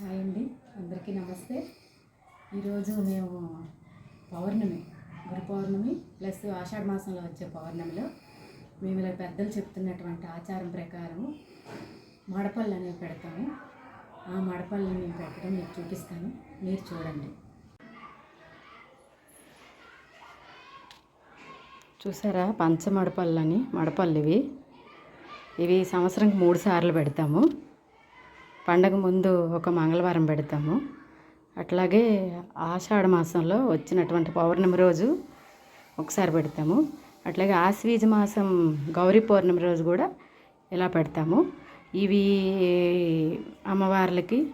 Hi అండి. అందరికీ నమస్తే. ఈరోజు మేము పౌర్ణమి గురు పౌర్ణమి ప్లస్ ఆషాఢ మాసంలో వచ్చే పౌర్ణమిలో మేము ఇలా పెద్దలు చెప్తున్నటువంటి ఆచారం ప్రకారం మడపళ్ళు అనేవి పెడతాము. ఆ మడపళ్ళు మేము పెట్టడం మీకు చూపిస్తాను. మీరు చూడండి. చూసారా? పంచ మడపళ్ళు అని మడపళ్ళు ఇవి ఇవి సంవత్సరంకి మూడు సార్లు పెడతాము. పండగ ముందు ఒక మంగళవారం పెడతాము. అట్లాగే ఆషాఢ మాసంలో వచ్చినటువంటి పౌర్ణమి రోజు ఒకసారి పెడతాము. అట్లాగే ఆశ్వీజ మాసం గౌరీ పౌర్ణమి రోజు కూడా ఇలా పెడతాము. ఇవి అమ్మవార్లకి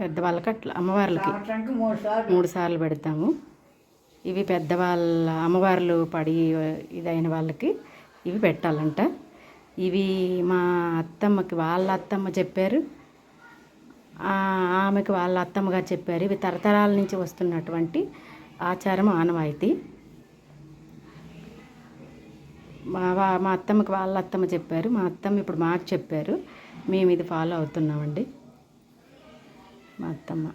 పెద్దవాళ్ళకి అట్లా అమ్మవార్లకి మూడు సార్లు పెడతాము. ఇవి పెద్దవాళ్ళ అమ్మవార్లు పడి ఇదైన వాళ్ళకి ఇవి పెట్టాలంట. ఇవి మా అత్తమ్మకి వాళ్ళ అత్తమ్మ చెప్పారు. ఆమెకు ఆమెకి వాళ్ళ అత్తమ్మగా చెప్పారు. ఇవి తరతరాల నుంచి వస్తున్నటువంటి ఆచారం ఆనవాయితీ. మా వా- మా అత్తమ్మకి వాళ్ళ అత్తమ్మ చెప్పారు. మా అత్తమ్మ ఇప్పుడు మాకు చెప్పారు. మేము ఇది ఫాలో అవుతున్నామండి. మా అత్తమ్మ.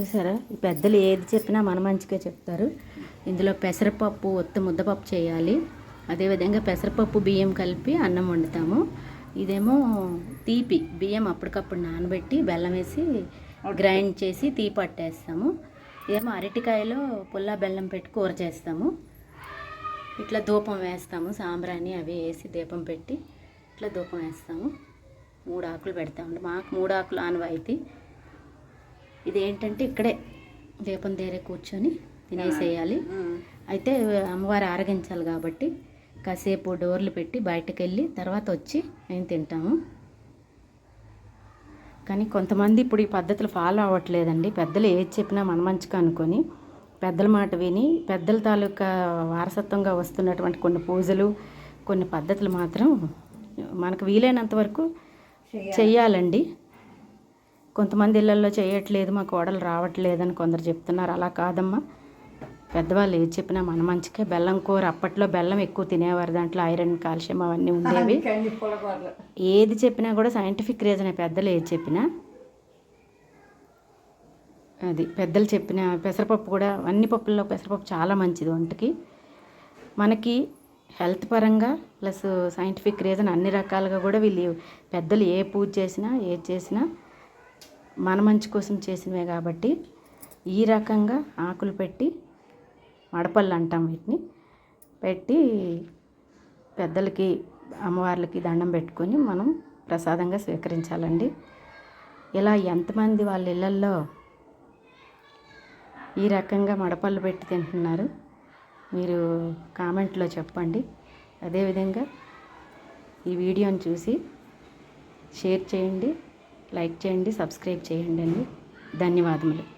చూసారా? పెద్దలు ఏది చెప్పినా మన మంచిగా చెప్తారు. ఇందులో పెసరపప్పు ఉత్త ముద్దపప్పు చేయాలి. అదేవిధంగా పెసరపప్పు బియ్యం కలిపి అన్నం వండుతాము. ఇదేమో తీపి బియ్యం అప్పటికప్పుడు నానబెట్టి బెల్లం వేసి గ్రైండ్ చేసి తీపి పట్టేస్తాము. ఇదేమో అరటికాయలో పుల్ల బెల్లం పెట్టి కూర చేస్తాము. ఇట్లా ధూపం వేస్తాము సాంబ్రాణి అవి వేసి దీపం పెట్టి ఇట్లా ధూపం వేస్తాము. మూడు ఆకులు పెడతాము మాకు మూడు ఆకులు ఆనవాయితీ. ఇది ఏంటంటే ఇక్కడే దీపం దగ్గరే కూర్చొని తినేసేయాలి. అయితే అమ్మవారు ఆరగించాలి కాబట్టి కాసేపు డోర్లు పెట్టి బయటకు వెళ్ళి తర్వాత వచ్చి మేము తింటాము. కానీ కొంతమంది ఇప్పుడు ఈ పద్ధతులు ఫాలో అవ్వట్లేదండి. పెద్దలు ఏది చెప్పినా మన మంచిగా అనుకొని పెద్దల మాట విని పెద్దల తాలూకా వారసత్వంగా వస్తున్నటువంటి కొన్ని పూజలు కొన్ని పద్ధతులు మాత్రం మనకు వీలైనంత వరకు చెయ్యాలండి. కొంతమంది ఇళ్ళల్లో చేయట్లేదు మా కోడలు రావట్లేదు అని కొందరు చెప్తున్నారు. అలా కాదమ్మా. పెద్దవాళ్ళు ఏది చెప్పినా మన మంచికే. బెల్లం కూర అప్పట్లో బెల్లం ఎక్కువ తినేవారు. దాంట్లో ఐరన్ కాల్షియం అవన్నీ ఉండేవి. ఏది చెప్పినా కూడా సైంటిఫిక్ రీజనే. పెద్దలు ఏది చెప్పినా అది. పెద్దలు చెప్పిన పెసరపప్పు కూడా అన్ని పప్పుల్లో పెసరపప్పు చాలా మంచిది ఒంటికి. మనకి హెల్త్ పరంగా ప్లస్ సైంటిఫిక్ రీజన్ అన్ని రకాలుగా కూడా వీళ్ళు పెద్దలు ఏ పూజ చేసినా ఏది చేసినా మన మంచి కోసం చేసినవే కాబట్టి ఈ రకంగా ఆకులు పెట్టి మడపళ్ళు అంటాం వీటిని. పెట్టి పెద్దలకి అమ్మవార్లకి దండం పెట్టుకొని మనం ప్రసాదంగా స్వీకరించాలండి. ఇలా ఎంతమంది వాళ్ళ ఇళ్ళల్లో ఈ రకంగా మడపళ్ళు పెట్టి తింటున్నారు మీరు కామెంట్లో చెప్పండి. అదేవిధంగా ఈ వీడియోని చూసి షేర్ చేయండి. లైక్ చేయండి సబ్స్క్రైబ్ చేయండి అండి. ధన్యవాదములు.